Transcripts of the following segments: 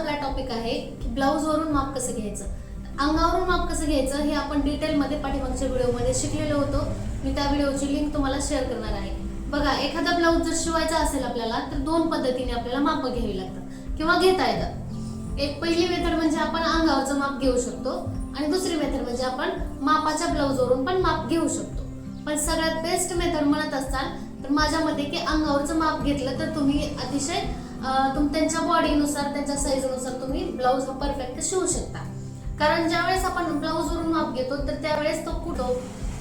आपला टॉपिक आहे की ब्लाऊज वरून माप कसं घ्यायचं? अंगावरून माप कसं घ्यायचं हे आपण डिटेलमध्ये पाठीमागच्या व्हिडिओमध्ये शिकलेलो होतो. मी त्या व्हिडिओची लिंक तुम्हाला शेअर करणार आहे. बघा एखादा ब्लाऊज जर शिवायचा असेल आपल्याला तर दोन पद्धतीने आपल्याला माप घ्यावी लागतात किंवा घेता येतात. एक पहिली मेथड म्हणजे आपण अंगावरचं माप घेऊ शकतो आणि दुसरी मेथड म्हणजे आपण मापाच्या ब्लाऊजवरून पण माप घेऊ शकतो. पण सगळ्यात बेस्ट मेथड म्हणत असाल तर माझ्या मते की अंगावरचं माप घेतलं तर तुम्ही अतिशय तुम त्यांच्या बॉडीनुसार त्यांच्या साईजनुसार तुम्ही ब्लाऊज हा परफेक्ट शिवू शकता. कारण ज्यावेळेस आपण ब्लाऊजवरून माप घेतो तर त्यावेळेस तो कुठं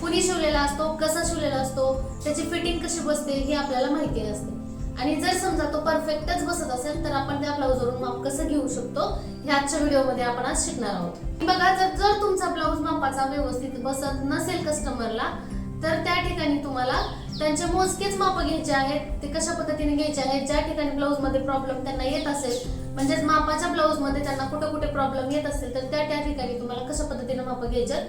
कुणी शिवलेला असतो कसा शिवलेला असतो त्याची फिटिंग कशी बसते हे आपल्याला माहिती नसते आणि जर समजा तो परफेक्टच बसत असेल तर आपण त्या ब्लाऊजवरून माप कसं घेऊ शकतो हे आजच्या व्हिडिओमध्ये आपण आज शिकणार आहोत. बघा जर जर तुमचा ब्लाऊज मापाचा व्यवस्थित बसत नसेल कस्टमरला तर त्या ठिकाणी तुम्हाला त्यांचे मोजकेच माप घ्यायचे आहेत. ते कशा पद्धतीने घ्यायचे आहेत? ज्या ठिकाणी ब्लाऊजमध्ये प्रॉब्लेम त्यांना येत असेल म्हणजेच मापाच्या ब्लाऊजमध्ये त्यांना कुठे कुठे प्रॉब्लेम येत असेल तर त्या त्या ठिकाणी तुम्हाला कशा पद्धतीने माप घ्यायचे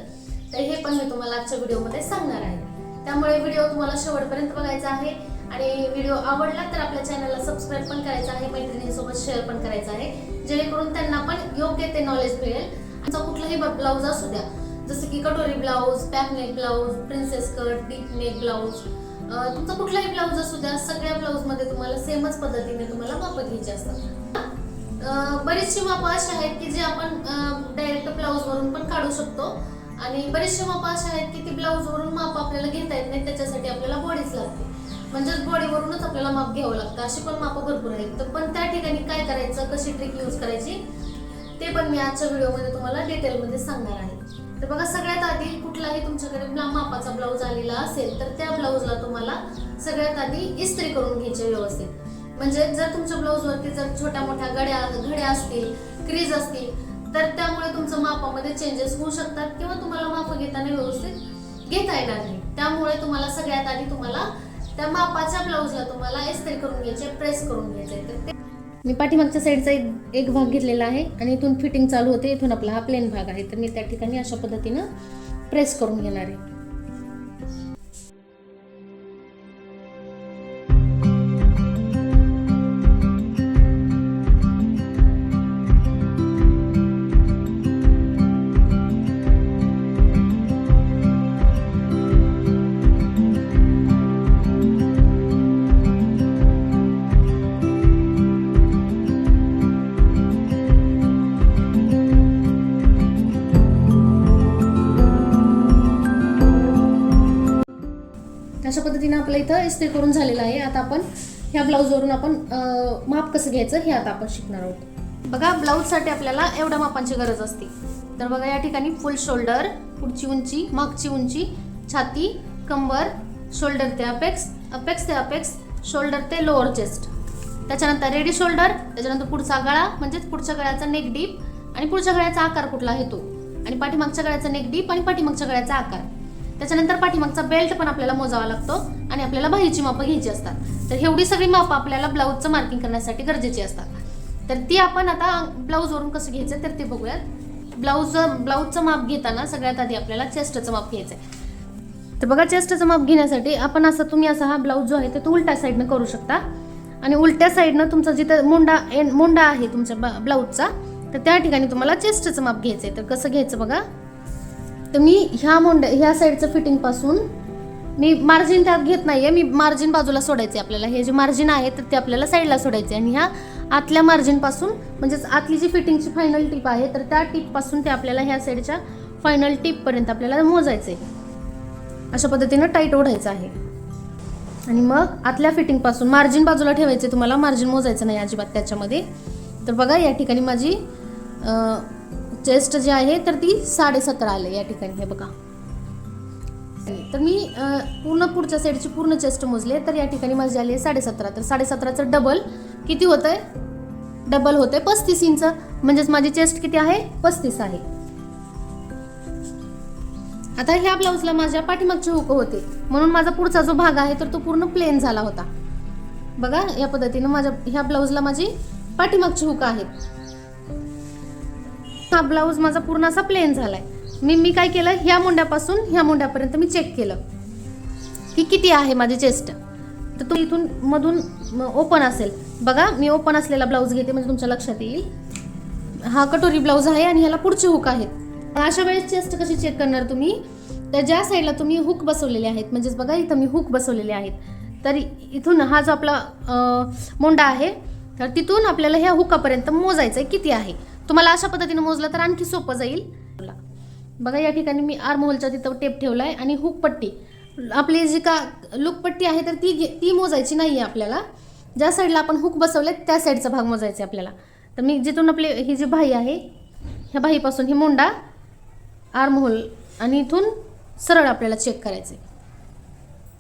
तर हे पण मी तुम्हाला आजच्या व्हिडिओमध्ये सांगणार आहे. त्यामुळे व्हिडिओ तुम्हाला शेवटपर्यंत बघायचा आहे. आणि व्हिडिओ आवडला तर आपल्या चॅनलला सबस्क्राईब पण करायचा आहे मैत्रिणींसोबत शेअर पण करायचा आहे. जेणेकरून त्यांना पण योग्य ते नॉलेज मिळेल. आमचा कुठलाही ब्लाऊज असू द्या जसं की कटोरी blouse back neck blouse princess cut deep neck blouse तुमचा कुठलाही ब्लाऊज असू द्या सगळ्या ब्लाऊजमध्ये तुम्हाला सेमच पद्धतीने तुम्हाला माप घ्यायचे असतात. बरीचशी माप अशी आहेत की जे आपण डायरेक्ट ब्लाऊज वरून पण काढू शकतो. आणि बरेचसे माप असे आहेत की ती ब्लाऊज वरून माप आपल्याला घेता येत नाही त्याच्यासाठी आपल्याला बॉडीच लागते. म्हणजेच बॉडीवरूनच आपल्याला माप घ्यावं लागतं. अशी पण माप भरपूर आहेत. तर पण त्या ठिकाणी काय करायचं कशी ट्रिक यूज करायची ते पण मी आजच्या व्हिडिओमध्ये तुम्हाला डिटेलमध्ये सांगणार आहे. तर बघा सगळ्यात आधी कुठलाही तुमच्याकडे मापाचा ब्लाऊज आलेला असेल तर त्या ब्लाऊजला तुम्हाला सगळ्यात आधी इस्त्री करून घ्यायचे व्यवस्थित. म्हणजे जर तुमच्या ब्लाऊजवरती जर छोट्या मोठ्या गड्या घड्या असतील क्रीज असतील तर त्यामुळे तुमचं मापामध्ये चेंजेस होऊ शकतात किंवा तुम्हाला माप घेताना व्यवस्थित घेता येणार नाही. त्यामुळे तुम्हाला सगळ्यात आधी तुम्हाला त्या मापाच्या ब्लाऊजला तुम्हाला इस्त्री करून घ्यायचे प्रेस करून घ्यायचे. तर ते मी पाठीमागच्या साईडचा एक एक भाग घेतलेला आहे आणि इथून फिटिंग चालू होते. इथून आपला हा प्लेन भाग आहे. तर मी त्या ठिकाणी अशा पद्धतीनं प्रेस करून घेणार आहे. इस्त्री करून झालेलं आहे. आता आपण ह्या ब्लाऊजवरून आपण माप कसं घ्यायचं हे आता आपण शिकणार आहोत. बघा ब्लाऊजसाठी आपल्याला एवढ्या मापांची गरज असते. तर बघा या ठिकाणी फुल शोल्डर पुढची उंची मागची उंची छाती कंबर शोल्डर ते अपेक्स अपेक्स ते अपेक्स शोल्डर ते लोअर चेस्ट त्याच्यानंतर रेडी शोल्डर त्याच्यानंतर पुढचा गळा म्हणजेच पुढच्या गळ्याचा नेक डीप आणि पुढच्या गळ्याचा आकार कुठला आहे तो. आणि पाठीमागच्या गळ्याचा नेक डीप आणि पाठीमागच्या गळ्याचा आकार. त्याच्यानंतर पाठीमागचा बेल्ट पण आपल्याला मोजावा लागतो आणि आपल्याला बाहीची मापं घ्यायची असतात. तर एवढी सगळी मापं आपल्याला ब्लाऊजचं मार्किंग करण्यासाठी गरजेची असतात. तर ती आपण आता ब्लाऊजवरून कसं घ्यायचं तर ते बघूयात. ब्लाऊज ब्लाऊजचं माप घेताना सगळ्यात आधी आपल्याला चेस्टचं माप घ्यायचं आहे तर बघा चेस्टचं माप घेण्यासाठी आपण असं तुम्ही असा हा ब्लाऊज जो आहे तो उलट्या साईडनं करू शकता. आणि उलट्या साईडनं तुमचा जिथं मुंडा एंड मुंडा आहे तुमच्या ब- ब्लाऊजचा तर त्या ठिकाणी तुम्हाला चेस्टचं माप घ्यायचं आहे तर कसं घ्यायचं बघा? तर मी ह्या मोंड ह्या साईडचं फिटिंगपासून मी मार्जिन त्यात घेत नाही आहे मी मार्जिन बाजूला सोडायचे आपल्याला. हे जे मार्जिन आहे तर ते आपल्याला साईडला सोडायचे आणि ह्या आतल्या मार्जिनपासून म्हणजेच आतली जी फिटिंगची फायनल टीप आहे तर त्या टिपपासून ते आपल्याला ह्या साईडच्या फायनल टिपपर्यंत आपल्याला आपल्याला मोजायचे अशा पद्धतीनं टाईट ओढायचं आहे. आणि मग आतल्या फिटिंगपासून मार्जिन बाजूला ठेवायचे तुम्हाला. मार्जिन मोजायचं नाही अजिबात त्याच्यामध्ये. तर बघा या ठिकाणी माझी चेस्ट जी आहे तर ती साडेसतरा आले या ठिकाणी हे बघा. तर मी पूर्ण पुढच्या साईडची पूर्ण चेस्ट मोजले तर या ठिकाणी माझी आली आहे साडेसतरा. तर साडेसतराचं डबल किती होतं आहे डबल होते पस्तीस इंच. म्हणजेच माझी चेस्ट किती आहे? पस्तीस आहे. आता ह्या ब्लाऊजला माझ्या पाठीमागचे हुक होते. म्हणून माझा पुढचा जो भाग आहे तर तो पूर्ण प्लेन झाला होता. बघा या पद्धतीनं माझ्या ह्या ब्लाऊजला माझी पाठीमागची हुक आहेत हा ब्लाऊज माझा पूर्ण असा प्लेन झालाय. मी मी काय केलं? ह्या मुंड्यापासून ह्या मुंड्यापर्यंत मी चेक केलं. की किती आहे माझी चेस्ट तर तो इथून मधून ओपन असेल. बघा मी ओपन असलेला ब्लाऊज घेते म्हणजे तुमच्या लक्षात येईल. हा कटोरी ब्लाऊज आहे आणि ह्याला पुढचे हुक आहेत अशा वेळेस चेस्ट कशी चेक करणार तुम्ही? तर ज्या साईडला तुम्ही हुक बसवलेले आहेत म्हणजेच बघा इथं मी हुक बसवलेले आहेत. तर इथून हा जो आपला मोंडा आहे तर तिथून आपल्याला ह्या हुकापर्यंत मोजायचं आहे किती आहे. तुम्हाला अशा पद्धतीने मोजलं तर आणखी सोपं जाईल. बघा या ठिकाणी मी आर्महोलच्या तिथं टेप ठेवला आहे आणि हुक पट्टी. आपली जी का लुकपट्टी आहे तर ती घे- ती मोजायची नाही आहे आपल्याला. ज्या साईडला आपण हुक बसवले त्या साईडचा भाग मोजायचा आहे आपल्याला. तर मी जिथून आपले ही जी बाही आहे ह्या बाहीपासून ही मुंडा आर्महोल आणि इथून सरळ आपल्याला चेक करायचे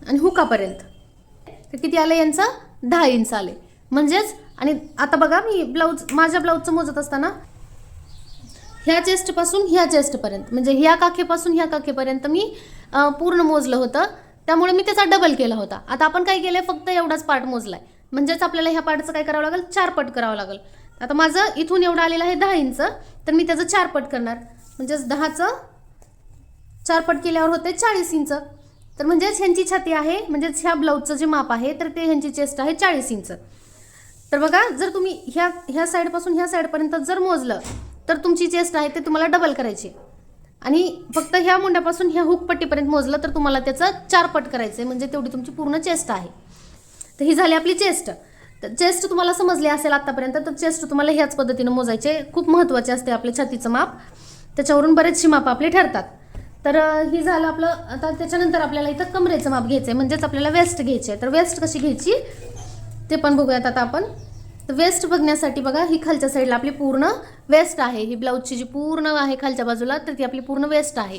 आणि हुकापर्यंत तर किती आलं यांचं? दहा इंच आले म्हणजेच आणि आता बघा मी ब्लाऊज माझ्या ब्लाऊजचं मोजत असताना ह्या चेस्टपासून ह्या चेस्टपर्यंत. म्हणजे ह्या काखेपासून ह्या काखेपर्यंत मी पूर्ण मोजलं होतं. त्यामुळे मी त्याचा डबल केला होता. आता आपण काय केलं फक्त एवढाच पार्ट मोजलाय. म्हणजेच आपल्याला ह्या पार्टचं काय करावं लागेल? चार पट करावं लागेल. आता माझं इथून एवढं आलेलं आहे दहा इंच तर मी त्याचं चार पट करणार. म्हणजेच दहाचं चार पट केल्यावर होते चाळीस इंच. तर म्हणजेच ह्यांची छाती आहे म्हणजेच ह्या ब्लाऊजचं जे माप आहे तर ते ह्यांची चेस्ट आहे चाळीस इंच. तर बघा जर तुम्ही ह्या ह्या साईडपासून ह्या साईडपर्यंत जर मोजलं तर तुमची चेस्ट आहे ते तुम्हाला डबल करायची. आणि फक्त ह्या मुंड्यापासून ह्या हुक पट्टीपर्यंत मोजलं तर तुम्हाला त्याचं चार पट करायचं आहे म्हणजे तेवढी तुमची पूर्ण चेस्ट आहे. तर ही झाली आपली चेस्ट तर चेस्ट तुम्हाला समजली असेल आत्तापर्यंत तर चेस्ट तुम्हाला ह्याच पद्धतीनं मोजायचे. खूप महत्त्वाचे असते आपले छातीचं माप. त्याच्यावरून बरेचशी माप आपले ठरतात. तर ही झालं आपलं आता त्याच्यानंतर आपल्याला इथं कमरेचं माप घ्यायचं आहे म्हणजेच आपल्याला वेस्ट घ्यायची आहे तर वेस्ट कशी घ्यायची? ते पण बघूयात आता आपण. तर वेस्ट बघण्यासाठी बघा ही खालच्या साईडला आपली पूर्ण वेस्ट आहे. ही ब्लाऊजची जी पूर्ण आहे खालच्या बाजूला तर ती आपली पूर्ण वेस्ट आहे.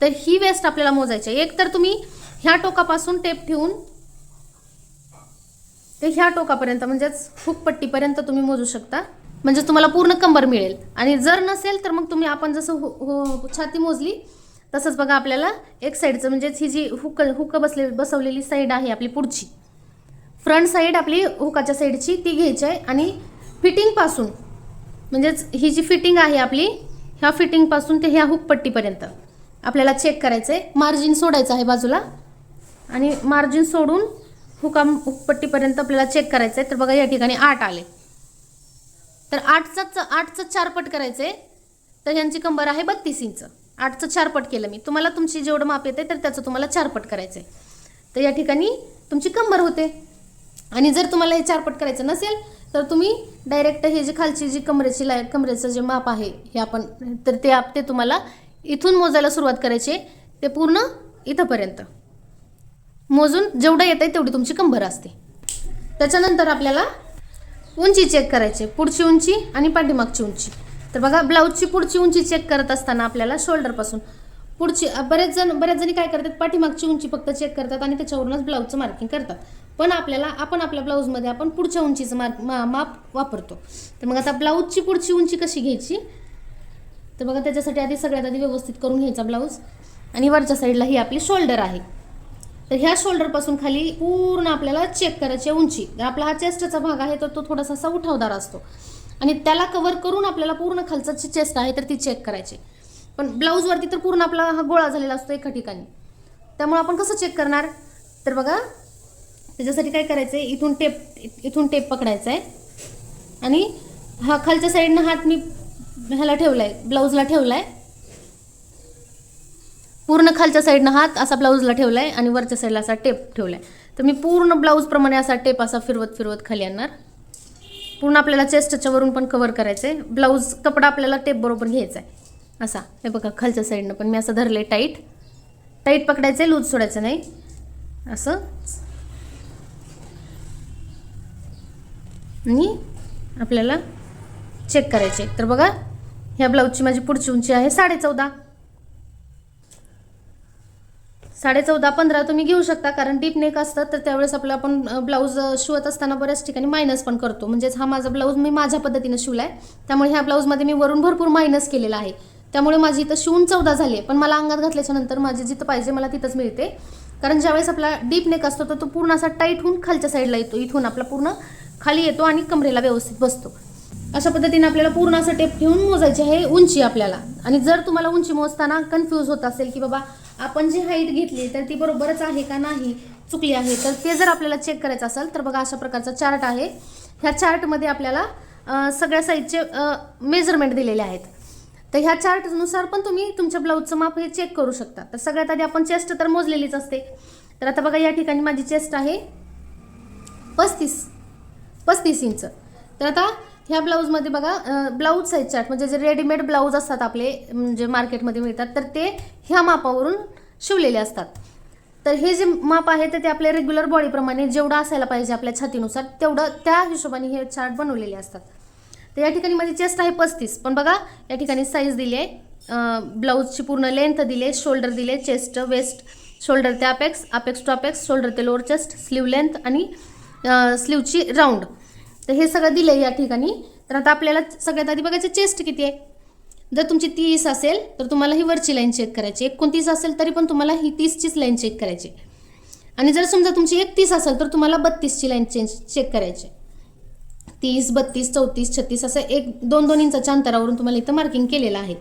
तर ही वेस्ट आपल्याला मोजायची आहे. एक तर तुम्ही ह्या टोकापासून टेप ठेवून ते ह्या टोकापर्यंत म्हणजेच हुकपट्टीपर्यंत तुम्ही मोजू शकता. म्हणजे तुम्हाला पूर्ण कंबर मिळेल. आणि जर नसेल तर मग तुम्ही आपण जसं हो हो छाती मोजली तसंच बघा आपल्याला एक साईडचं म्हणजेच ही जी हुक हुक बसले बसवलेली साईड आहे आपली पुढची. फ्रंट साईड आपली हुकाच्या साईडची ती घ्यायची आहे आणि फिटिंगपासून म्हणजेच ही जी फिटिंग आहे आपली ह्या फिटिंगपासून ते ह्या हुकपट्टीपर्यंत आपल्याला चेक करायचं आहे मार्जिन सोडायचं आहे बाजूला. आणि मार्जिन सोडून हुका हुकपट्टीपर्यंत आपल्याला चेक करायचं आहे तर बघा या ठिकाणी आठ आले. तर आठचं आठचं चारपट करायचं आहे तर ह्यांची कंबर आहे बत्तीस इंच. आठचं चारपट केलं मी. तुम्हाला तुमची जेवढं माप येते तर त्याचं तुम्हाला चारपट करायचं आहे तर या ठिकाणी तुमची कंबर होते. आणि जर तुम्हाला हे चारपट करायचं नसेल तर तुम्ही डायरेक्ट हे जे खालची जी कमरेची लाय कमरेचं जे माप आहे हे आपण तर ते आप ते तुम्हाला इथून मोजायला सुरुवात करायची आहे. ते पूर्ण इथंपर्यंत मोजून जेवढं येत आहे तेवढी तुमची कंबर असते त्याच्यानंतर आपल्याला उंची चेक करायची आहे. पुढची उंची आणि पाठीमागची उंची तर बघा ब्लाऊजची पुढची उंची चेक करत असताना आपल्याला शोल्डरपासून पुढची बरेच जण बऱ्याच जणी काय करतात पाठीमागची उंची फक्त चेक करतात आणि त्याच्यावरूनच ब्लाऊजचं मार्किंग करतात पण आपल्याला आपण आपल्या ब्लाऊजमध्ये आपण पुढच्या उंचीचं मार्क मा माप वापरतो. तर मग आता ब्लाऊजची पुढची उंची कशी घ्यायची? तर बघा त्याच्यासाठी आधी सगळ्यात आधी व्यवस्थित करून घ्यायचा ब्लाऊज. आणि वरच्या साईडला ही आपली शोल्डर आहे. तर ह्या शोल्डरपासून खाली पूर्ण आपल्याला चेक करायची आहे उंची. तर आपला हा चेस्टचा भाग आहे तर तो थोडासा असा उठावदार असतो. आणि त्याला कव्हर करून आपल्याला पूर्ण खालचा जी चेस्ट आहे तर ती चेक करायची. पण ब्लाऊजवरती तर पूर्ण आपला हा गोळा झालेला असतो एका ठिकाणी. त्यामुळे आपण कसं चेक करणार? तर बघा त्याच्यासाठी काय करायचं आहे इथून टेप इथून टेप पकडायचा आहे आणि हा खालच्या साईडनं हात मी ह्याला ठेवला आहे ब्लाऊजला ठेवला आहे पूर्ण खालच्या साईडनं हात असा ब्लाऊजला ठेवला आहे आणि वरच्या साईडला असा टेप ठेवला आहे तर मी पूर्ण ब्लाऊजप्रमाणे असा टेप असा फिरवत फिरवत खाली आणणार. पूर्ण आपल्याला चेस्टच्या वरून पण कवर करायचं आहे ब्लाऊज कपडा आपल्याला टेप बरोबर घ्यायचा आहे असा. हे बघा खालच्या साईडनं पण मी असं धरलं टाईट टाईट पकडायचं आहे लूज सोडायचं नाही. असं. आणि आपल्याला चेक करायचे. तर बघा ह्या ब्लाऊजची माझी पुढची उंची आहे साडे चौदा पंधरा तुम्ही घेऊ शकता कारण डीप नेक असतात तर त्यावेळेस आपलं आपण ब्लाऊज शिवत असताना बऱ्याच ठिकाणी मायनस पण करतो. म्हणजेच हा माझा ब्लाऊज मी माझ्या पद्धतीनं शिवला आहे त्यामुळे ह्या ब्लाऊजमध्ये मी वरून भरपूर मायनस केलेला आहे. त्यामुळे माझी इथं शिवून चौदा झाली आहे. पण मला अंगात घातल्याच्या नंतर माझी जिथं पाहिजे मला तिथंच मिळते. कारण ज्यावेळेस आपला डीप नेक असतो तर तो पूर्ण असा टाईट होऊन खालच्या साईडला येतो. इथून आपला पूर्ण खाली येतो आणि कमरेला व्यवस्थित बसतो. अशा पद्धतीने आपल्याला पूर्ण असं टेप ठेवून मोजायची आहे उंची आपल्याला. आणि जर तुम्हाला उंची मोजताना कन्फ्यूज होत असेल की बाबा आपण जी हाईट घेतली तर ती बरोबरच आहे का नाही चुकली आहे तर ते जर आपल्याला चेक करायचं असेल तर बघा अशा प्रकारचा चार्ट आहे. ह्या चार्टमध्ये आपल्याला सगळ्या साईजचे मेजरमेंट दिलेले आहेत. तर ह्या चार्टनुसार पण तुम्ही तुमच्या ब्लाऊजचं माप हे चेक करू शकता. तर सगळ्यात आधी आपण चेस्ट तर मोजलेलीच असते. तर आता बघा या ठिकाणी माझी चेस्ट आहे पस्तीस पस्तीस इंच. तर आता ह्या ब्लाऊजमध्ये बघा ब्लाऊज साईज चार्ट म्हणजे जे रेडीमेड ब्लाऊज असतात आपले म्हणजे मार्केटमध्ये मिळतात तर ते ह्या मापावरून शिवलेले असतात. तर हे जे माप आहे तर ते आपल्या रेग्युलर बॉडीप्रमाणे जेवढं असायला पाहिजे आपल्या छातीनुसार तेवढं त्या हिशोबाने हे चार्ट बनवलेले असतात. तर या ठिकाणी माझी चेस्ट आहे पस्तीस. पण बघा या ठिकाणी साईज दिली आहे. ब्लाऊजची पूर्ण लेंथ दिली आहे. शोल्डर दिले चेस्ट वेस्ट शोल्डर ते apex apex to apex shoulder ते लोअर चेस्ट स्लीव लेंथ आणि स्लीवची राऊंड तर हे सगळं दिलं आहे या ठिकाणी. तर आता आपल्याला सगळ्यात आधी बघायचं चेस्ट किती आहे. जर तुमची तीस असेल तर तुम्हाला ही वरची लाईन चेक करायची एकोणतीस असेल तरी पण तुम्हाला ही तीसचीच लाईन चेक करायची आणि जर समजा तुमची एकतीस असेल तर तुम्हाला बत्तीसची लाईन चेंज चेक करायची तीस बत्तीस चौतीस छत्तीस असं एक दोन दोन इंचाच्या अंतरावरून तुम्हाला इथं मार्किंग केलेलं आहे.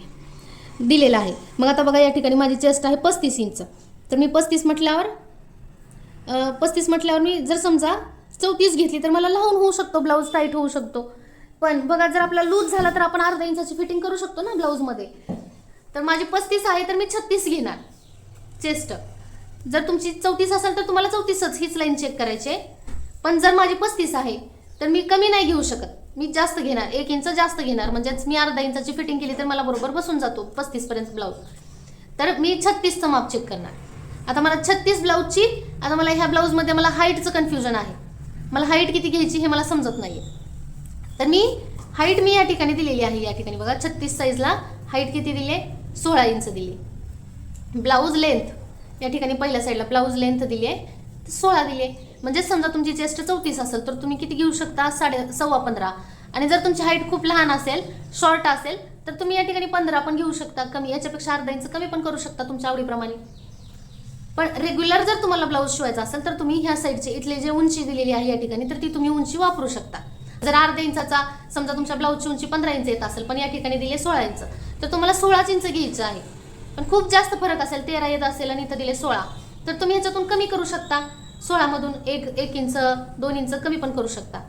दिलेलं आहे. मग आता बघा या ठिकाणी माझी चेस्ट आहे पस्तीस इंच. तर मी पस्तीस म्हटल्यावर पस्तीस म्हटल्यावर मी जर समजा चौतीस घेतली तर मला लावून होऊ शकतो ब्लाऊज टाईट होऊ शकतो. पण बघा जर आपला लूज झाला तर आपण अर्धा इंचाची फिटिंग करू शकतो ना ब्लाऊजमध्ये तर माझी पस्तीस आहे तर मी छत्तीस घेणार. चेस्ट जर तुमची चौतीस असेल तर तुम्हाला चौतीसच हीच लाईन चेक करायची आहे. पण जर माझी पस्तीस आहे तर मी कमी नाही घेऊ शकत. मी जास्त घेणार एक इंच जास्त घेणार. म्हणजेच मी अर्धा इंचाची फिटिंग केली तर मला बरोबर बसून जातो पस्तीसपर्यंत ब्लाऊज तर मी छत्तीसचं माप चेक करणार. आता मला छत्तीस ब्लाऊजची आता मला ह्या ब्लाऊजमध्ये मला हाईटचं कन्फ्युजन आहे. मला हाईट किती घ्यायची हे मला समजत नाही तर मी हाईट मी या ठिकाणी दिलेली आहे या ठिकाणी बघा छत्तीस साईजला हाईट किती दिली? आहे सोळा इंच दिली. ब्लाऊज लेंथ या ठिकाणी पहिल्या साईडला ब्लाऊज लेंथ दिली आहे सोळा दिली. आहे म्हणजे समजा तुमची चेस्ट चौतीस असेल तर तुम्ही किती घेऊ शकता? साडे सव्वा पंधरा. आणि जर तुमची हाईट खूप लहान असेल शॉर्ट असेल तर तुम्ही या ठिकाणी पंधरा पण घेऊ शकता. कमी याच्यापेक्षा अर्धा इंच कमी पण करू शकता तुमच्या आवडीप्रमाणे. पण रेग्युलर जर तुम्हाला ब्लाऊज शिवायचा असेल तर तुम्ही ह्या साईडचे इथले जे उंची दिलेली आहे या ठिकाणी तर ती तुम्ही उंची वापरू शकता. जर अर्ध्या इंचाचा समजा तुमच्या ब्लाऊजची उंची पंधरा इंच येत असेल पण या ठिकाणी दिले सोळा इंच तर तुम्हाला सोळाच इंच घ्यायचं आहे. पण खूप जास्त फरक असेल तेरा येत असेल आणि इथं दिले सोळा तर तुम्ही ह्याच्यातून कमी करू शकता. सोळामधून एक एक इंच दोन इंच कमी पण करू शकता.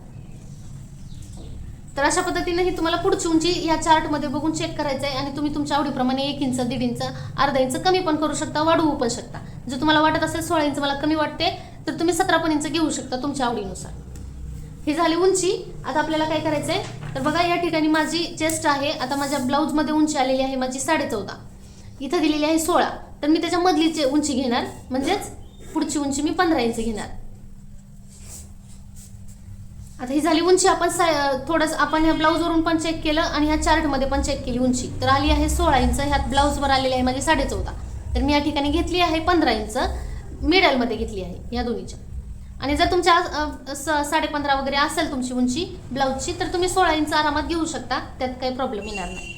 तर अशा पद्धतीने ही तुम्हाला पुढची उंची या चार्टमध्ये बघून चेक करायचं आहे आणि तुम्ही तुमच्या आवडीप्रमाणे एक इंच दीड इंच अर्धा इंच कमी पण करू शकता वाढवू पण शकता. जर तुम्हाला वाटत असेल सोळा इंच मला कमी वाटते तर तुम्ही सतरा पण इंच घेऊ शकता तुमच्या आवडीनुसार. ही झाली उंची. आता आपल्याला काय करायचं आहे तर बघा या ठिकाणी माझी चेस्ट आहे. आता माझ्या ब्लाऊजमध्ये उंची आलेली आहे माझी साडे चौदा. इथं दिलेली आहे सोळा. तर मी त्याच्या मधलीची उंची घेणार. म्हणजेच पुढची उंची मी पंधरा इंच घेणार. आता ही झाली उंची आपण थोडंसं आपण ह्या ब्लाऊजवरून पण चेक केलं आणि ह्या चार्टमध्ये पण चेक केली उंची. तर आली आहे सोळा इंच ह्यात ब्लाऊजवर आलेली आहे माझी साडे चौदा. तर मी या ठिकाणी घेतली आहे पंधरा इंच मिडलमध्ये घेतली आहे या दोन्हीच्या. आणि जर तुमच्या अ, साडेपंधरा वगैरे असेल तुमची उंची ब्लाऊजची तर तुम्ही सोळा इंच आरामात घेऊ शकता त्यात काही प्रॉब्लेम येणार नाही.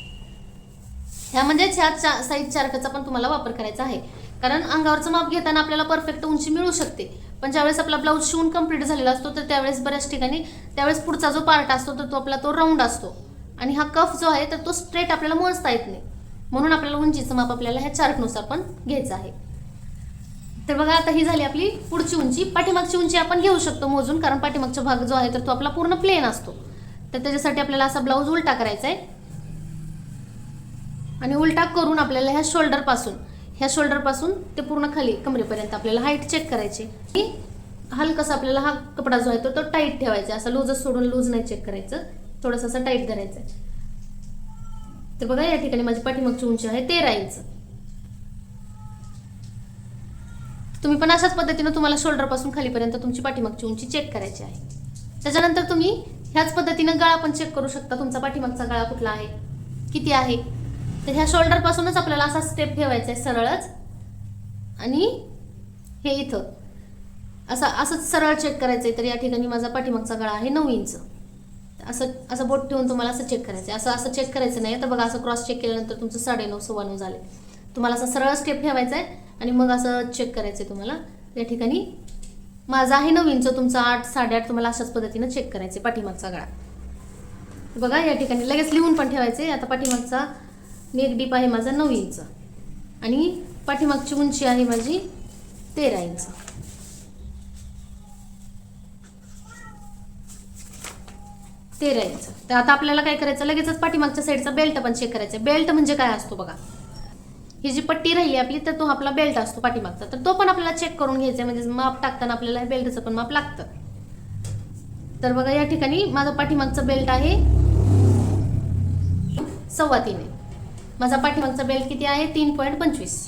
ह्या म्हणजेच ह्या चा साईज चार्टचा पण तुम्हाला वापर करायचा आहे. कारण अंगावरचं माप घेताना आपल्याला परफेक्ट उंची मिळू शकते. पण ज्यावेळेस आपला ब्लाऊज शिवून कंप्लीट झालेला असतो तर त्यावेळेस बऱ्याच ठिकाणी त्यावेळेस पुढचा जो पार्ट असतो तर तो आपला तो राऊंड असतो. आणि हा कफ जो आहे तर तो स्ट्रेट आपल्याला मोजता येत नाही. म्हणून आपल्याला उंचीचं माप आपल्याला ह्या चार्टनुसार पण घ्यायचं आहे. तर बघा आता ही झाली आपली पुढची उंची. पाठीमागची उंची आपण घेऊ शकतो मोजून कारण पाठीमागचा भाग जो आहे तर तो आपला पूर्ण प्लेन असतो. तर त्याच्यासाठी आपल्याला असा ब्लाऊज उलटा करायचा आहे आणि उलटा करून आपल्याला ह्या शोल्डरपासून ह्या शोल्डरपासून ते पूर्ण खाली कमरेपर्यंत आपल्याला हाईट चेक करायची. की हलकसा आपल्याला हा कपडा जो आहे तो तो टाईट ठेवायचा. असा लूजच सोडून लूज नाही चेक करायचं. थोडंसं असं टाईट धरायचं. आहे तर बघा या ठिकाणी माझी पाठीमागची उंची आहे तेरा इंच. तुम्ही पण अशाच पद्धतीनं तुम्हाला शोल्डरपासून खालीपर्यंत तुमची पाठीमागची उंची चेक करायची आहे. त्याच्यानंतर तुम्ही ह्याच पद्धतीनं गळा पण चेक करू शकता. तुमचा पाठीमागचा गळा कुठला आहे? किती आहे? तर ह्या शोल्डर पासूनच आपल्याला असा स्टेप ठेवायचा आहे सरळच. आणि हे इथं. असं असंच सरळ चेक करायचं आहे तर या ठिकाणी माझा पाठीमागचा गळा आहे नऊ इंच. असं असं बोट ठेवून तुम्हाला असं चेक करायचं आहे असं असं चेक करायचं नाही तर बघा असं क्रॉस चेक केल्यानंतर तुमचं साडेनऊ सव्वा नऊ झाले. तुम्हाला असं सरळ स्टेप ठेवायचा आहे आणि मग असं चेक करायचं आहे तुम्हाला. या ठिकाणी माझा आहे नऊ इंच तुमचा आठ साडेआठ तुम्हाला अशाच पद्धतीनं चेक करायचे पाठीमागचा गळा. बघा या ठिकाणी लगेच लिहून पण ठेवायचे आता पाठीमागचा नेक डीप आहे माझा नऊ इंच आणि पाठीमागची उंची आहे माझी तेरा इंच तेरा इंच तर आता आपल्याला काय करायचं? लगेचच पाठीमागच्या साईडचा बेल्ट पण चेक करायचा बेल्ट म्हणजे काय असतो बघा. ही जी पट्टी राहिली आपली तर तो आपला बेल्ट असतो पाठीमागचा. तर तो पण आपल्याला चेक करून घ्यायचा आहे म्हणजे माप टाकताना आपल्याला बेल्टचं पण माप लागतं. तर बघा या ठिकाणी माझा पाठीमागचा बेल्ट आहे सव्वा तीन आहे. माझा पाठीमागचा बेल्ट किती आहे? तीन पॉईंट पंचवीस.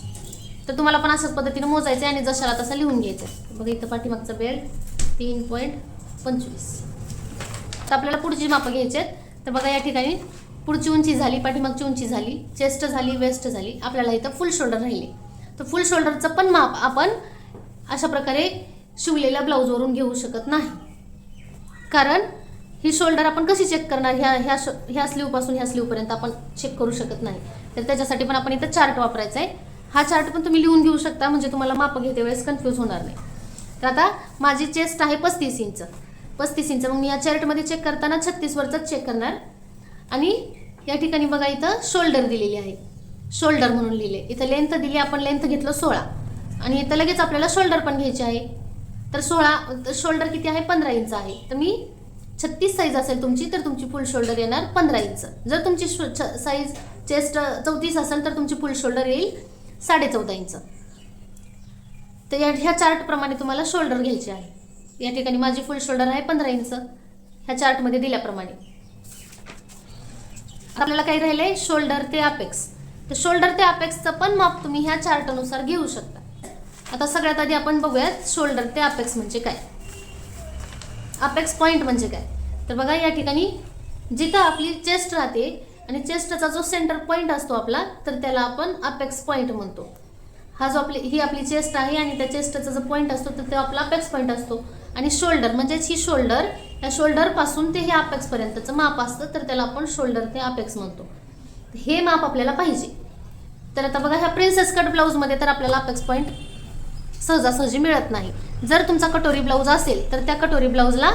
तर तुम्हाला पण अशाच पद्धतीने मोजायचं आहे आणि जशाला तसा लिहून घ्यायचं आहे. बघा इथं पाठीमागचा बेल्ट तीन पॉईंट पंचवीस. तर आपल्याला पुढची मापं घ्यायची आहेत. तर बघा या ठिकाणी पुढची उंची झाली पाठीमागची उंची झाली चेस्ट झाली वेस्ट झाली. आपल्याला इथं फुल शोल्डर राहिले. तर फुल शोल्डरचं पण माप आपण अशा प्रकारे शिवलेल्या ब्लाऊजवरून घेऊ शकत नाही. कारण ही शोल्डर आपण कशी चेक करणार? ह्या ह्या शो ह्या स्लीवपासून ह्या स्लीवपर्यंत आपण चेक करू शकत नाही. तर त्याच्यासाठी पण आपण इथं चार्ट वापरायचा आहे. हा चार्ट पण तुम्ही लिहून घेऊ शकता म्हणजे तुम्हाला माप घेते वेळेस कन्फ्यूज होणार नाही. तर आता माझी चेस्ट आहे पस्तीस इंच. पस्तीस इंच मग मी या चार्टमध्ये चेक करताना छत्तीसवरचाच चेक करणार. आणि या ठिकाणी बघा इथं शोल्डर दिलेली आहे. शोल्डर म्हणून लिहिले. इथं लेंथ दिली आपण लेंथ घेतलं सोळा. आणि इथं लगेच आपल्याला शोल्डर पण घ्यायचे आहे. तर सोळा शोल्डर किती आहे? पंधरा इंच आहे. तर मी छत्तीस साईज असेल तुमची तर तुमची फुल शोल्डर येणार पंधरा इंच जर तुमची साईज चेस्ट चौतीस असेल तर तुमची फुल शोल्डर येईल साडे चौदा इंच तर या ह्या चार्टप्रमाणे तुम्हाला शोल्डर घ्यायचे आहे. या ठिकाणी माझी फुल शोल्डर आहे पंधरा इंच ह्या चार्टमध्ये दिल्याप्रमाणे. आपल्याला काय राहिलंय? शोल्डर ते अपेक्स तर शोल्डर ते अपेक्सचं पण माप तुम्ही ह्या चार्टनुसार घेऊ शकता. आता सगळ्यात आधी आपण बघूयात शोल्डर ते अपेक्स म्हणजे काय. अपेक्स पॉईंट म्हणजे काय? तर बघा या ठिकाणी जिथं आपली चेस्ट राहते आणि चेस्टचा जो सेंटर पॉईंट असतो आपला तर त्याला आपण अपेक्स पॉईंट म्हणतो. हा जो आपली ही आपली चेस्ट आहे आणि त्या चेस्टचा जो पॉईंट असतो तर तो आपला अपेक्स पॉईंट असतो. आणि शोल्डर म्हणजेच ही शोल्डर या शोल्डरपासून ते हे अपेक्सपर्यंतचं माप असतं तर त्याला आपण शोल्डर ते अपेक्स म्हणतो. हे माप आपल्याला पाहिजे. तर आता बघा ह्या प्रिन्सेस कट ब्लाऊजमध्ये तर आपल्याला अपेक्स पॉईंट सहजासहजी मिळत नाही. जर तुमचा कटोरी ब्लाऊज असेल तर त्या कटोरी ब्लाऊजला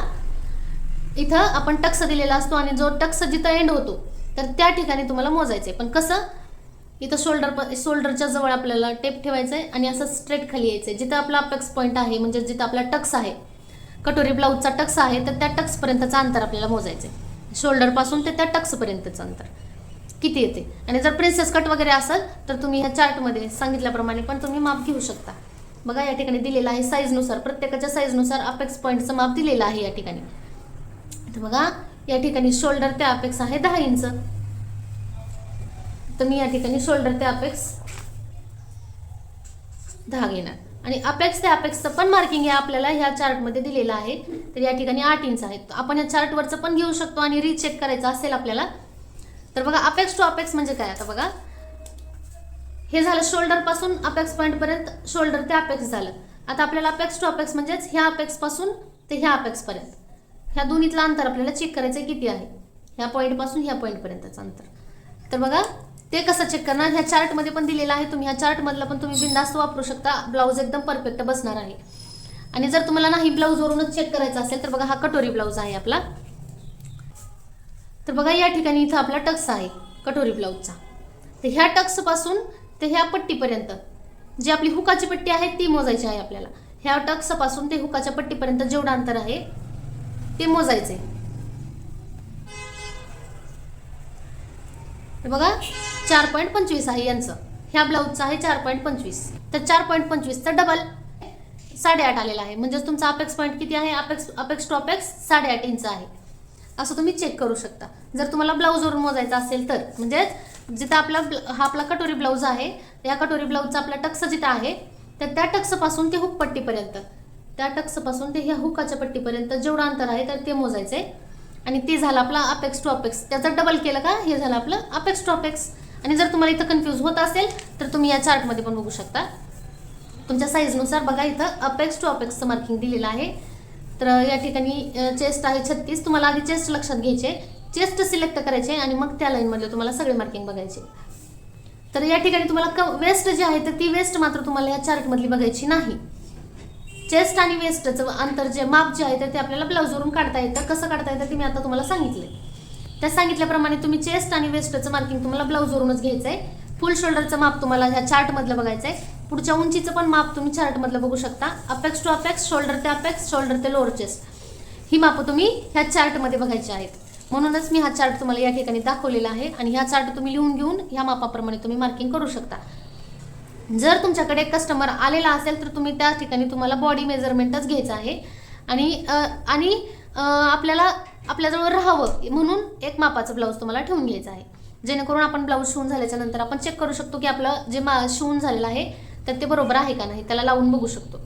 इथं आपण टक्स दिलेला असतो आणि जो टक्स जिथं एंड होतो तर त्या ठिकाणी तुम्हाला मोजायचं आहे पण कसं? इथं शोल्डर प शोल्डरच्या जवळ आपल्याला टेप ठेवायचं आहे आणि असं स्ट्रेट खाली यायचं आहे जिथं आपला अपेक्स पॉईंट आहे म्हणजे जिथं आपला टक्स आहे कटोरी ब्लाऊजचा टक्स आहे तर त्या टक्सपर्यंतचं अंतर आपल्याला मोजायचं आहे शोल्डरपासून ते त्या टक्सपर्यंतचं अंतर. किती येते? आणि जर प्रिन्सेस कट वगैरे असेल तर तुम्ही ह्या चार्टमध्ये सांगितल्याप्रमाणे पण तुम्ही माप घेऊ शकता. बघा या ठिकाणी दिलेलं आहे साईजनुसार प्रत्येकाच्या साईजनुसार अपेक्स पॉईंटचं माप दिलेलं आहे या ठिकाणी. तर बघा या ठिकाणी शोल्डर ते अपेक्स आहे दहा इंच. तर मी या ठिकाणी शोल्डर ते अपेक्स दहा घेणार. आणि अपेक्स ते अपेक्सचं पण मार्किंग हे आपल्याला ह्या चार्टमध्ये दिलेलं आहे. तर या ठिकाणी आठ इंच आहे आपण या चार्टवरचं पण घेऊ शकतो आणि रिचेक करायचं असेल आपल्याला. तर बघा अपेक्स टू अपेक्स म्हणजे काय? आता बघा हे झालं शोल्डरपासून अपेक्स पॉईंटपर्यंत शोल्डर ते अपेक्स झालं. आता आपल्याला अपेक्स टू अपेक्स म्हणजेच ह्या अपेक्सपासून ते ह्या अपेक्स पर्यंत. ह्या दोन्हीतलं अंतर आपल्याला चेक करायचं किती आहे? ह्या पॉईंटपासून ह्या पॉईंटपर्यंतचं अंतर. तर बघा ते कसं चेक करणार? ह्या चार्टमध्ये पण दिलेलं आहे तुम्ही. ह्या चार्टमधलं पण तुम्ही बिंदास्त वापरू शकता. ब्लाऊज एकदम परफेक्ट बसणार आहे. आणि जर तुम्हाला नाही ब्लाऊजवरूनच चेक करायचं असेल तर बघा हा कटोरी ब्लाऊज आहे आपला. तर बघा या ठिकाणी इथं आपला टक्स आहे कटोरी ब्लाऊजचा तर ह्या टक्सपासून ते ह्या पट्टीपर्यंत. जी आपली हुकाची पट्टी आहे ती मोजायची आहे आपल्याला. ह्या टक्सपासून ते हुकाच्या पट्टीपर्यंत जेवढं अंतर आहे ते मोजायचे बघा चार पॉईंट पंचवीस आहे यांचं. ह्या ब्लाऊजचं आहे चार पॉईंट पंचवीस. तर चार पॉईंट पंचवीसचं डबल साडेआठ आलेला आहे. म्हणजेच तुमचा अपेक्स पॉईंट किती आहे? अपेक्स अपेक्स टू अपेक्स साडेआठ इंच आहे. असं तुम्ही चेक करू शकता. जर तुम्हाला ब्लाऊजवरून मोजायचं असेल तर म्हणजेच जिथं आपला हा आपला कटोरी ब्लाऊज आहे या कटोरी ब्लाऊजचा आपला टक्स जिथं आहे तर त्या टक्सपासून ते हुक पट्टीपर्यंत. त्या टक्सपासून ते ह्या हुकाच्या पट्टीपर्यंत जेवढं अंतर आहे तर ते मोजायचं आहे आणि ते झालं आपला अपेक्स टू अपेक्स. त्याचं डबल केलं का? हे झालं आपलं अपेक्स टू अपेक्स. आणि जर तुम्हाला इथं कन्फ्यूज होत असेल तर तुम्ही या चार्टमध्ये पण बघू शकता. तुमच्या साईजनुसार बघा इथं अपेक्स टू अपेक्सचं मार्किंग दिलेलं आहे. तर या ठिकाणी चेस्ट आहे छत्तीस. तुम्हाला आधी चेस्ट लक्षात घ्यायचे चेस्ट सिलेक्ट करायचे आणि मग त्या लाईनमधले तुम्हाला सगळे मार्किंग बघायचे. तर या ठिकाणी तुम्हाला क वेस्ट जी आहे तर ती वेस्ट मात्र तुम्हाला या चार्टमधली बघायची नाही. चेस्ट आणि वेस्टचं अंतर जे माप जे आहे तर ते आपल्याला ब्लाऊजवरून काढता येतं. कसं काढता येतं ते मी आता तुम्हाला सांगितले त्या सांगितल्याप्रमाणे तुम्ही चेस्ट आणि वेस्टचं मार्किंग तुम्हाला ब्लाऊजवरूनच घ्यायचं आहे फुल शोल्डरचं माप तुम्हाला ह्या चार्टमधलं बघायचं आहे पुढच्या उंचीचं पण माप तुम्ही चार्टमधलं बघू शकता. अपेक्स टू अपेक्स शोल्डर ते अपेक्स शोल्डर ते लोअर चेस्ट ही मापं तुम्ही ह्या चार्टमध्ये बघायची आहेत. म्हणूनच मी हा चार्ट तुम्हाला या ठिकाणी दाखवलेला आहे आणि ह्या चार्ट तुम्ही लिहून घेऊन ह्या मापाप्रमाणे तुम्ही मार्किंग करू शकता. जर तुमच्याकडे कस्टमर आलेला असेल तर तुम्ही त्या ठिकाणी तुम्हाला बॉडी मेजरमेंटच घ्यायचं आहे. आणि आणि आपल्याला आपल्याजवळ राहावं म्हणून एक मापाचं ब्लाऊज तुम्हाला ठेवून घ्यायचं आहे. जेणेकरून आपण ब्लाऊज शिवून झाल्याच्यानंतर आपण चेक करू शकतो की आपलं जे मा शिवून झालेलं आहे तर ते बरोबर आहे का नाही त्याला लावून बघू शकतो.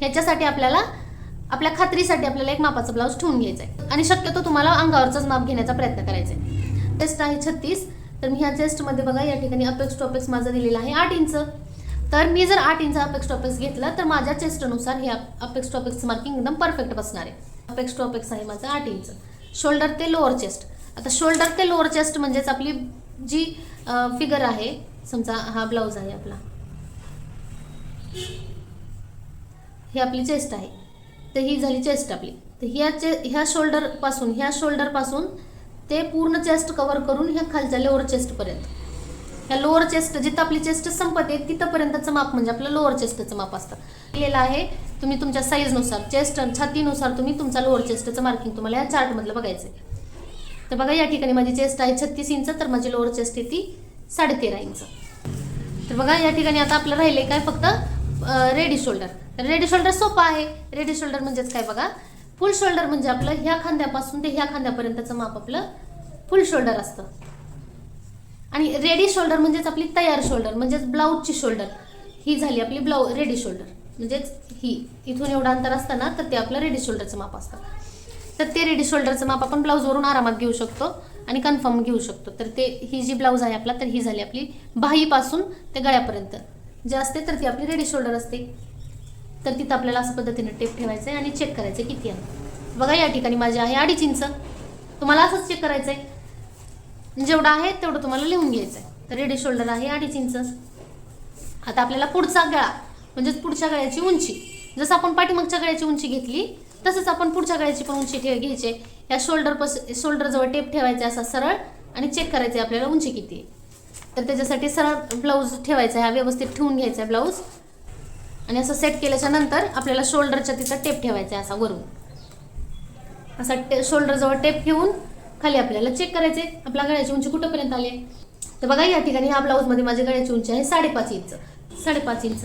ह्याच्यासाठी आपल्याला आपल्या खात्रीसाठी आपल्याला एक मापाचं ब्लाऊज ठेवून घ्यायचं आहे आणि शक्यतो तुम्हाला अंगावरचाच माप घेण्याचा प्रयत्न करायचा आहे टेस्ट आहे छत्तीस. तर मी ह्या टेस्टमध्ये बघा या ठिकाणी अपेक्स टॉपेक्स माझं दिलेलं आहे आठ इंच. तर मी जर आठ इंच अपेक्स टॉपेक्स घेतलं तर माझ्या चेस्टनुसार हे अपेक्स टॉपेक्सचं मार्किंग एकदम परफेक्ट बसणार आहे. अपेक्स टॉपेक्स आहे माझं आठ इंच. शोल्डर ते लोअर चेस्ट आता शोल्डर ते लोअर चेस्ट म्हणजेच आपली जी फिगर आहे समजा हा ब्लाऊज आहे आपला. ही आपली चेस्ट आहे. तर ही झाली चेस्ट आपली. तर ह्या चे ह्या शोल्डरपासून ह्या शोल्डरपासून ते पूर्ण चेस्ट कवर करून ह्या खालच्या लोअर चेस्टपर्यंत ह्या लोअर चेस्ट जिथं आपली चेस्ट संपते तिथंपर्यंतचं माप म्हणजे आपलं लोअर चेस्टचं माप असतं. दिलेलं आहे तुम्ही तुमच्या साईजनुसार चेस्ट छातीनुसार तुम्ही तुमचा लोअर चेस्टचं मार्किंग तुम्हाला या चार्टमधलं बघायचं आहे तर बघा या ठिकाणी माझी चेस्ट आहे छत्तीस इंच तर माझी लोअर चेस्ट आहे ती साडेतेरा इंच. तर बघा या ठिकाणी आता आपलं राहिले काय? फक्त रेडी शोल्डर रेडी शोल्डर सोपं आहे. रेडी शोल्डर म्हणजेच काय बघा? फुल शोल्डर म्हणजे आपलं ह्या खांद्यापासून ते ह्या खांद्यापर्यंतचं माप आपलं फुल शोल्डर असतं. आणि रेडी शोल्डर म्हणजेच आपली तयार शोल्डर म्हणजेच ब्लाऊजची शोल्डर ही झाली आपली ब्लाऊ रेडी शोल्डर म्हणजेच ही. इथून एवढं अंतर असतं ना तर ते आपलं रेडी शोल्डरचं माप असतं. तर ते रेडी शोल्डरचं माप आपण ब्लाऊजवरून आरामात घेऊ शकतो आणि कन्फर्म घेऊ शकतो. तर ते ही जी ब्लाऊज आहे आपला तर ही झाली आपली बाहीपासून ते गळ्यापर्यंत. जे असते तर ती आपली रेडी शोल्डर असते. तर तिथं आपल्याला असं पद्धतीने टेप ठेवायचं आहे आणि चेक करायचं आहे किती आहे. बघा या ठिकाणी माझे आहे अडीच इंच. तुम्हाला असंच चेक करायचं आहे जेवढं आहे तेवढं तुम्हाला लिहून घ्यायचं आहे तर रेडी शोल्डर आहे अडीच इंच. आता आपल्याला पुढचा गळा म्हणजेच पुढच्या गळ्याची उंची. जसं आपण पाठीमागच्या गळ्याची उंची घेतली तसंच आपण पुढच्या गळ्याची पण उंची ठेव घ्यायची या शोल्डर पास शोल्डरजवळ टेप ठेवायचा असा सरळ आणि चेक करायचं आहे आपल्याला उंची किती आहे. तर त्याच्यासाठी सरळ ब्लाऊज ठेवायचा आहे हा व्यवस्थित ठेवून घ्यायचा आहे ब्लाऊज आणि असं सेट केल्याच्यानंतर आपल्याला शोल्डरच्या तिथं टेप ठेवायचा आहे असा वरून. असा टे शोल्डरजवळ टेप ठेवून खाली आपल्याला चेक करायचे आपल्या गळ्याची उंची कुठंपर्यंत आली आहे? तर बघा या ठिकाणी ह्या ब्लाऊजमध्ये माझी गळ्याची उंची आहे साडेपाच इंच साडेपाच इंच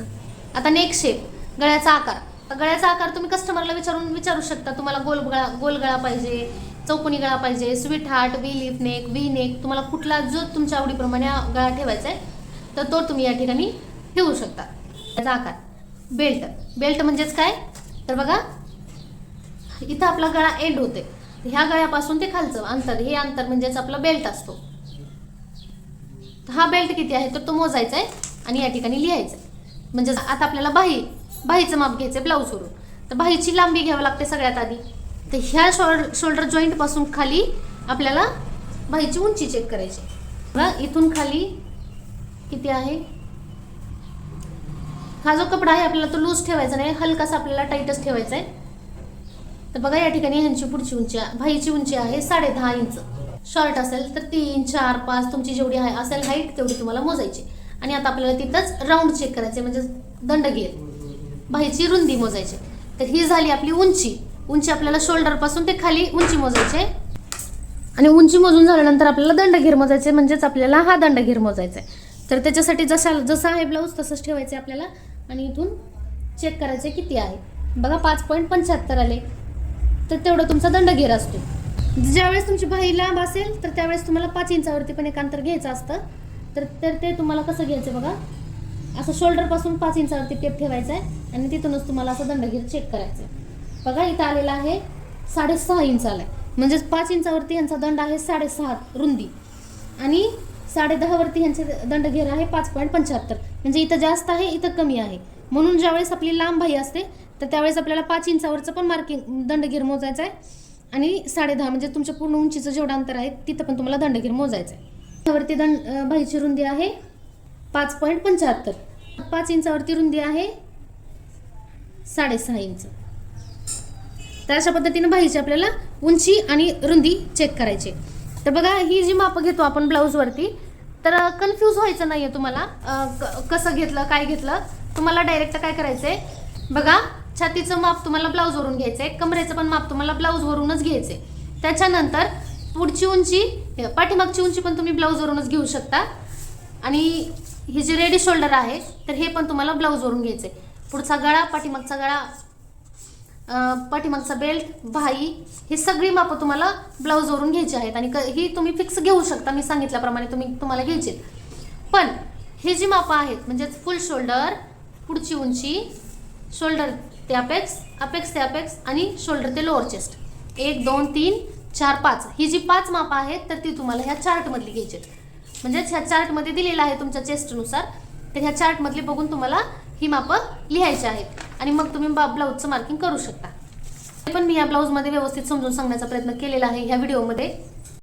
आता नेक शेप गळ्याचा आकार. गळ्याचा आकार तुम्ही कस्टमरला विचारून विचारू शकता. तुम्हाला गोल गळा गोल गळा पाहिजे चौकोनी गळा पाहिजे sweetheart V leaf neck V neck तुम्हाला कुठला जो तुमच्या आवडीप्रमाणे गळा ठेवायचा आहे तर तो तुम्ही या ठिकाणी ठेवू शकता. त्याचा आकार. बेल्ट. बेल्ट म्हणजेच काय? तर बघा इथं आपला गळा एंड होते ह्या गळ्यापासून ते खालचं अंतर हे अंतर म्हणजेच आपला बेल्ट असतो. हा बेल्ट किती आहे? तर तो मोजायचा आहे आणि या ठिकाणी लिहायचा आहे. म्हणजे आता आपल्याला बाही बाहीचं माप घ्यायचं आहे ब्लाऊजवरून तर बाहीची लांबी घ्यावी लागते सगळ्यात आधी. तर ह्या शोल्डर शोल्डर जॉईंटपासून खाली आपल्याला बाहीची उंची चेक करायची बघा इथून खाली किती आहे? हा जो कपडा आहे आपल्याला तो लूज ठेवायचा नाही. हलकासा आपल्याला टाईटच ठेवायचा आहे. तर बघा या ठिकाणी ह्यांची पुढची उंची आहे. भाईची उंची आहे साडे दहा इंच. शॉर्ट असेल तर तीन चार पाच तुमची जेवढी आहे असेल हाईट तेवढी तुम्हाला मोजायची. आणि आता आपल्याला तिथंच राऊंड चेक करायचे म्हणजे दंडगेर भाईची रुंदी मोजायची तर ही झाली आपली उंची. उंची आपल्याला शोल्डरपासून ते खाली उंची मोजायची आहे. आणि उंची मोजून झाल्यानंतर आपल्याला दंडगीर मोजायचे म्हणजेच आपल्याला हा दंडगीर मोजायचा आहे. तर त्याच्यासाठी जसा जसा आहे ब्लाऊज तसंच ठेवायचे आपल्याला. आणि इथून चेक करायचे किती आहे. बघा पाच पॉईंट पंच्याहत्तर आले. तर तेवढा तुमचा दंडघेर असतो. ज्यावेळेस तुमची बाही लांब असेल तर त्यावेळेस तुम्हाला पाच इंचावरती पण एक अंतर घ्यायचं असतं. तर तर ते तुम्हाला कसं घ्यायचं बघा? असं शोल्डरपासून पाच इंचावरती टेप ठेवायचा आहे आणि तिथूनच तुम्हाला असं दंडघेर चेक करायचं आहे. बघा इथं आलेला आहे साडेसहा इंच आला आहे म्हणजेच पाच इंचावरती यांचा दंड आहे साडेसहा रुंदी. आणि साडे दहावरती ह्यांचे दंडघेर आहे पाच पॉईंट पंच्याहत्तर. म्हणजे इथं जास्त आहे इथं कमी आहे. म्हणून ज्यावेळेस आपली लांब भाई असते तर त्यावेळेस आपल्याला पाच इंचावरचं पण मार्किंग दंडघेर मोजायचं आहे. आणि साडे दहा म्हणजे तुमच्या पूर्ण उंचीचं जेवढं अंतर आहे तिथं पण तुम्हाला दंडघेर मोजायचं आहे. त्यावरती दंड भाईची बाहीची रुंदी आहे पाच पॉईंट पंच्याहत्तर. पाच इंचावरती रुंदी आहे साडेसहा इंच. तर अशा पद्धतीनं बाहीची आपल्याला उंची आणि रुंदी चेक करायची तर बघा ही जी मापं घेतो आपण ब्लाऊजवरती तर कन्फ्यूज व्हायचं नाही आहे तुम्हाला क- कसं घेतलं काय घेतलं तुम्हाला डायरेक्ट काय करायचं आहे बघा छातीचं माप तुम्हाला ब्लाऊजवरून घ्यायचं आहे कमरेचं पण माप तुम्हाला ब्लाऊजवरूनच घ्यायचं आहे त्याच्यानंतर पुढची उंची पाठीमागची उंची पण तुम्ही ब्लाऊजवरूनच घेऊ शकता. आणि हे जे रेडी शोल्डर आहे तर हे पण तुम्हाला ब्लाऊजवरून घ्यायचं आहे पुढचा गळा पाठीमागचा गळा पाठीमागचा बेल्ट भाई ही सगळी मापं तुम्हाला ब्लाऊजवरून घ्यायची आहेत. आणि क- ही तुम्ही फिक्स घेऊ शकता. मी सांगितल्याप्रमाणे तुम्ही तुम्हाला घ्यायचे पण हे जी मापं आहेत म्हणजेच फुल शोल्डर पुढची उंची शोल्डर ते अपेक्स अपेक्स ते अपेक्स आणि शोल्डर ते लोअर चेस्ट एक दोन तीन चार पाच. ही जी पाच मापं आहेत तर ती तुम्हाला ह्या चार्टमधली घ्यायची आहेत. म्हणजेच ह्या चार्टमध्ये दिलेलं आहे तुमच्या चेस्टनुसार तर ह्या चार्टमधली बघून तुम्हाला ही मापं लिहायची आहेत. आणि मग तुम्ही बा ब्लाऊजचं मार्किंग करू शकता. ते पण मी या ब्लाऊजमध्ये व्यवस्थित समजून सांगण्याचा प्रयत्न केलेला आहे. ह्या व्हिडिओमध्ये